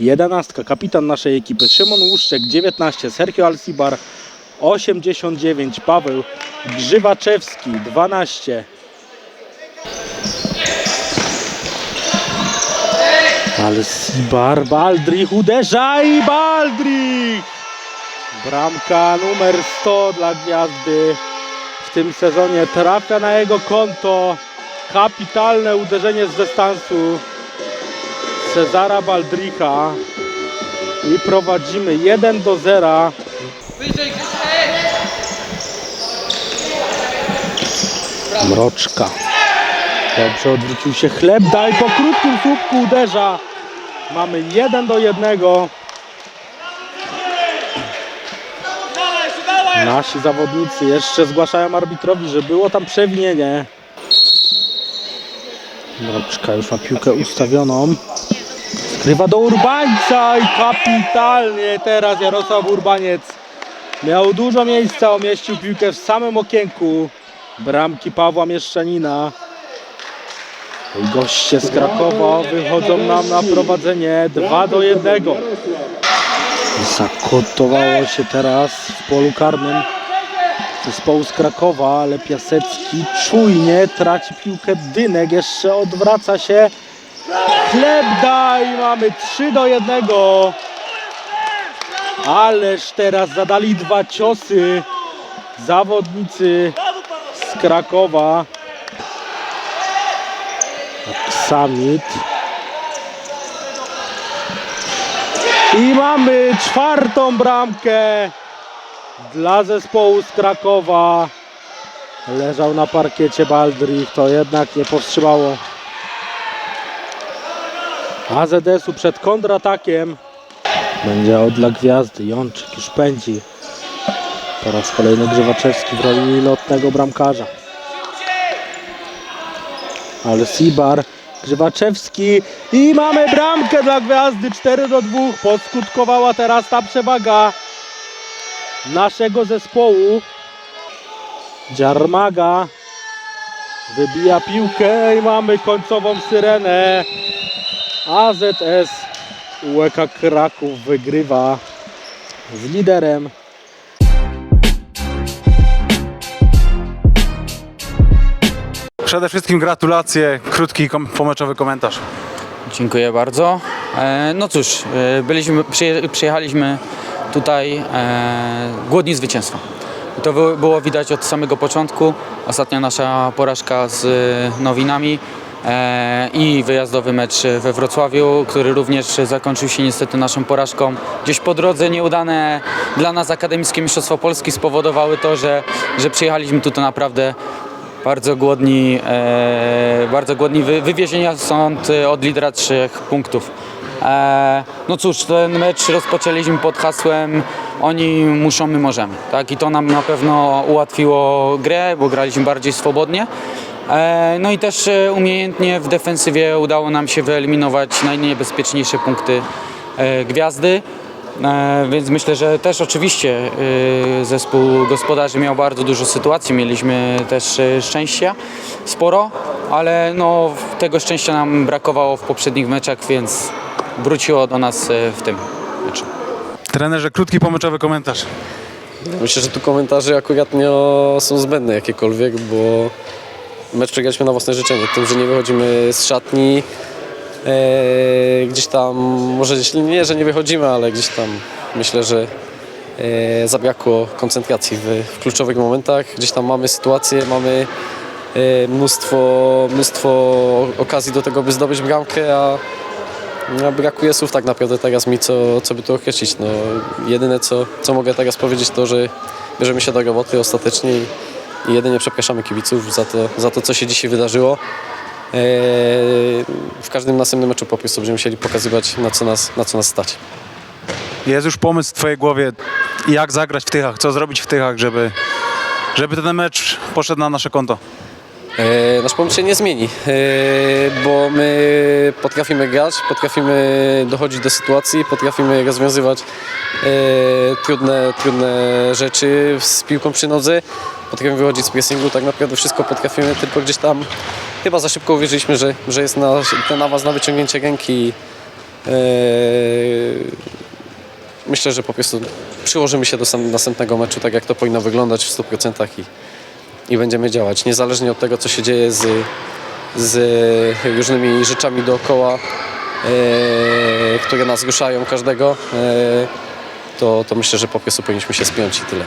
11. Kapitan naszej ekipy Szymon Łuszczek 19. Sergio Alcibar 89. Paweł Grzywaczewski 12. Alcibar, Baldrich uderza i Baldrich! Bramka numer 100 dla Gwiazdy w tym sezonie trafia na jego konto. Kapitalne uderzenie z dystansu Cezara Baldricha i prowadzimy 1 do 0. Mroczka. Dobrze odwrócił się chleb, daj po krótkim słupku uderza. Mamy 1 do 1. Nasi zawodnicy jeszcze zgłaszają arbitrowi, że było tam przewinienie. Mroczka już ma piłkę ustawioną. Skrywa do Urbańca i kapitalnie teraz Jarosław Urbaniec. Miał dużo miejsca, umieścił piłkę w samym okienku bramki Pawła Mieszczanina. Goście z Krakowa wychodzą nam na prowadzenie 2 do 1. Zakotowało się teraz w polu karnym zespołu z Krakowa, ale Piasecki czujnie traci piłkę. Dynek jeszcze odwraca się. Chleb da i mamy 3 do 1. Ależ teraz zadali dwa ciosy zawodnicy z Krakowa. Aksamit. I mamy czwartą bramkę dla zespołu z Krakowa. Leżał na parkiecie Baldrich, to jednak nie powstrzymało AZS-u przed kontratakiem. Będzie od dla gwiazdy. Jączyk już pędzi. Po raz kolejny Grzywaczewski w roli lotnego bramkarza. Ale Sibar, Grzywaczewski i mamy bramkę dla gwiazdy 4 do 2. Podskutkowała teraz ta przewaga naszego zespołu. Dziarmaga wybija piłkę i mamy końcową syrenę. AZS UEK Kraków wygrywa z liderem Przede wszystkim gratulacje, krótki kom- pomeczowy komentarz. Dziękuję bardzo. E, no cóż, e, byliśmy, przyje, przyjechaliśmy tutaj e, głodni zwycięstwa. I to było, było widać od samego początku. Ostatnia nasza porażka z e, Nowinami i wyjazdowy mecz we Wrocławiu, który również zakończył się niestety naszą porażką. Gdzieś po drodze nieudane dla nas Akademickie Mistrzostwo Polski spowodowały to, że, że przyjechaliśmy tutaj naprawdę bardzo głodni, e, bardzo głodni wy, wywiezienia stąd e, od lidera trzech punktów. E, no cóż, ten mecz rozpoczęliśmy pod hasłem oni muszą, my możemy. Tak? I to nam na pewno ułatwiło grę, bo graliśmy bardziej swobodnie. E, no i też e, umiejętnie w defensywie udało nam się wyeliminować najniebezpieczniejsze punkty e, gwiazdy. Więc myślę, że też oczywiście zespół gospodarzy miał bardzo dużo sytuacji, mieliśmy też szczęścia sporo, ale no, tego szczęścia nam brakowało w poprzednich meczach, więc wróciło do nas w tym meczu. Trenerze, krótki pomeczowy komentarz. Myślę, że tu komentarze akurat nie są zbędne jakiekolwiek, bo mecz przegraliśmy na własne życzenie. Tym, że nie wychodzimy z szatni, e, gdzieś tam, może jeśli nie, że nie wychodzimy, ale gdzieś tam myślę, że e, zabrakło koncentracji w, w kluczowych momentach. Gdzieś tam mamy sytuację, mamy e, mnóstwo, mnóstwo okazji do tego, by zdobyć bramkę, a no, brakuje słów tak naprawdę teraz mi, co, co by tu określić. No, jedyne, co, co mogę teraz powiedzieć, to, że bierzemy się do roboty ostatecznie i, i jedynie przepraszamy kibiców za to, za to, co się dzisiaj wydarzyło. Eee, w każdym następnym meczu po prostu będziemy musieli pokazywać, na co nas, na co nas stać. Jest już pomysł w Twojej głowie, jak zagrać w Tychach, co zrobić w Tychach, żeby, żeby ten mecz poszedł na nasze konto. E, nasz pomysł się nie zmieni, e, bo my potrafimy grać, potrafimy dochodzić do sytuacji, potrafimy rozwiązywać e, trudne, trudne rzeczy z piłką przy nodze, potrafimy wychodzić z pressingu, tak naprawdę wszystko potrafimy, tylko gdzieś tam chyba za szybko uwierzyliśmy, że, że jest na, ten awans na wyciągnięcie ręki. Myślę, że po prostu przyłożymy się do następnego meczu tak, jak to powinno wyglądać w 100% i, i będziemy działać. Niezależnie od tego, co się dzieje z, z różnymi rzeczami dookoła, e, które nas ruszają każdego, e, to, to myślę, że po prostu powinniśmy się spiąć i tyle.